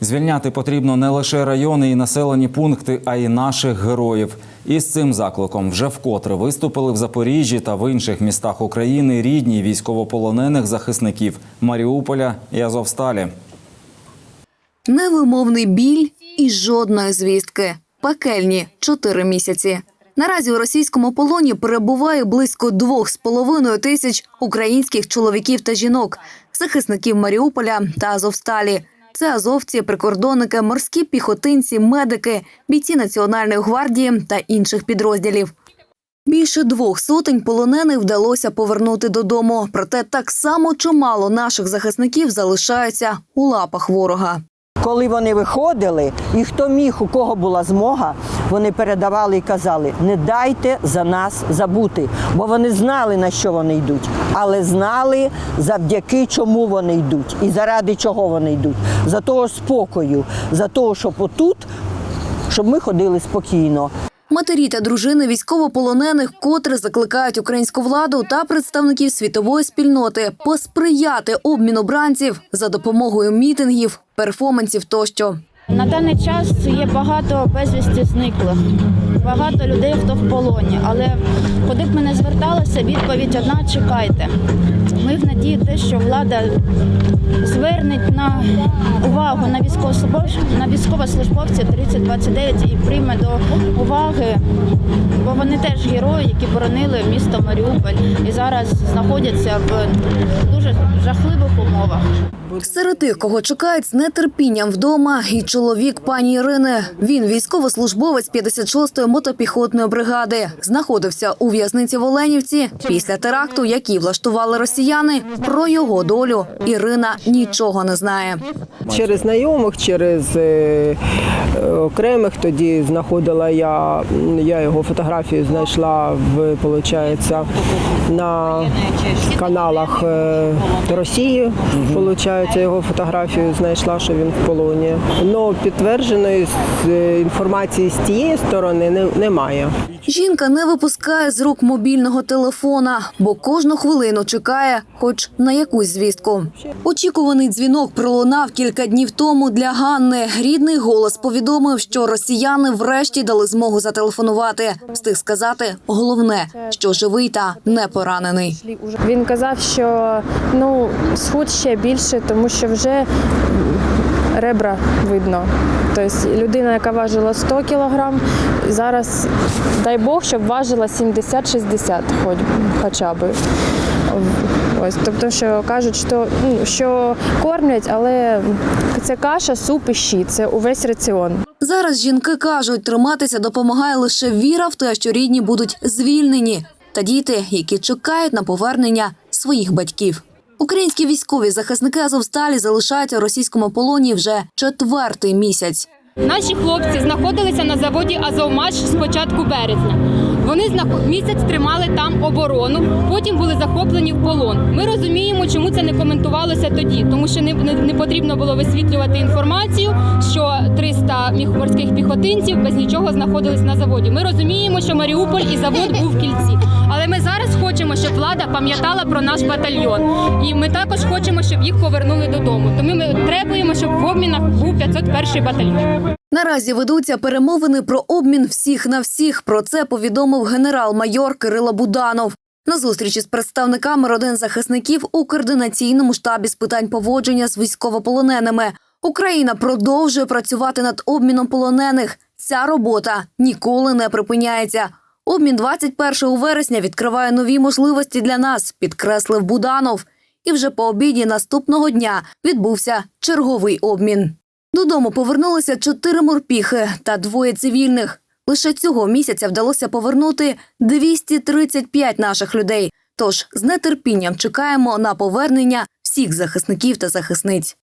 Звільняти потрібно не лише райони і населені пункти, а й наших героїв. І з цим закликом вже вкотре виступили в Запоріжжі та в інших містах України рідні військовополонених захисників Маріуполя і Азовсталі. Невимовний біль і жодної звістки. Пекельні чотири місяці. Наразі у російському полоні перебуває близько двох з половиною тисяч українських чоловіків та жінок, захисників Маріуполя та Азовсталі. Це азовці, прикордонники, морські піхотинці, медики, бійці Національної гвардії та інших підрозділів. Більше двох сотень полонених вдалося повернути додому. Проте так само чимало наших захисників залишаються у лапах ворога. Коли вони виходили, і хто міг, у кого була змога, вони передавали і казали: не дайте за нас забути, бо вони знали на що вони йдуть, але знали завдяки чому вони йдуть і заради чого вони йдуть. За того спокою, за того, щоб отут, щоб ми ходили спокійно. Матері та дружини військовополонених котре закликають українську владу та представників світової спільноти посприяти обміну бранців за допомогою мітингів, перформансів тощо. На даний час є багато безвісті зниклих, багато людей, хто в полоні. Але куди б ми не зверталися, відповідь одна чекайте. Ми в надії те, що влада звернеть на увагу на військовослужбовців на військовослужбовців 3029 і прийме до уваги, бо вони теж герої, які боронили місто Маріуполь і зараз знаходяться в дуже жахливих умовах. Серед тих, кого чекають з нетерпінням вдома, і чоловік пані Ірини. Він військовослужбовець 56-ї мотопіхотної бригади. Знаходився у в'язниці в Оленівці після теракту, який влаштували росіяни. Про його долю Ірина нічого не знає. Через знайомих, через е, окремих тоді знаходила я, я його фотографію знайшла в, получається, на каналах е, Росії. Получається, його фотографію знайшла, що він в полоні. Но підтвердженої е, інформації з тієї сторони немає. Жінка не випускає з рук мобільного телефона, бо кожну хвилину чекає, хоч на якусь звістку. Очікуваний дзвінок пролунав кілька днів тому для Ганни. Рідний голос повідомив, що росіяни врешті дали змогу зателефонувати. Встиг сказати головне, що живий та не поранений. Він казав, що ну схуд ще більше, тому що вже ребра видно. Тобто людина, яка важила 100 кілограм, зараз дай Бог, щоб важила 70-60 хоч, хоча б. Ось, тобто, що кажуть, що, ну, що кормлять, але це каша, суп і щі, це увесь раціон. Зараз жінки кажуть, триматися допомагає лише віра в те, що рідні будуть звільнені, та діти, які чекають на повернення своїх батьків. Українські військові захисники Азовсталі залишаються у російському полоні вже четвертий місяць. Наші хлопці знаходилися на заводі Азовмаш з початку березня. Вони місяць тримали там оборону, потім були захоплені в полон. Ми розуміємо, чому це не коментувалося тоді, тому що не, потрібно було висвітлювати інформацію, що 300 міх- морських піхотинців без нічого знаходились на заводі. Ми розуміємо, що Маріуполь і завод був в кільці. Але ми зараз хочемо, щоб влада пам'ятала про наш батальйон. І ми також хочемо, щоб їх повернули додому. Тому ми требуємо, щоб в обмінах був 501 батальйон. Наразі ведуться перемовини про обмін всіх на всіх. Про це повідомив генерал-майор Кирило Буданов. На зустрічі з представниками родин захисників у координаційному штабі з питань поводження з військовополоненими. Україна продовжує працювати над обміном полонених. Ця робота ніколи не припиняється. Обмін 21 вересня відкриває нові можливості для нас, підкреслив Буданов. І вже по обіді наступного дня відбувся черговий обмін. Додому повернулися чотири морпіхи та двоє цивільних. Лише цього місяця вдалося повернути 235 наших людей. Тож з нетерпінням чекаємо на повернення всіх захисників та захисниць.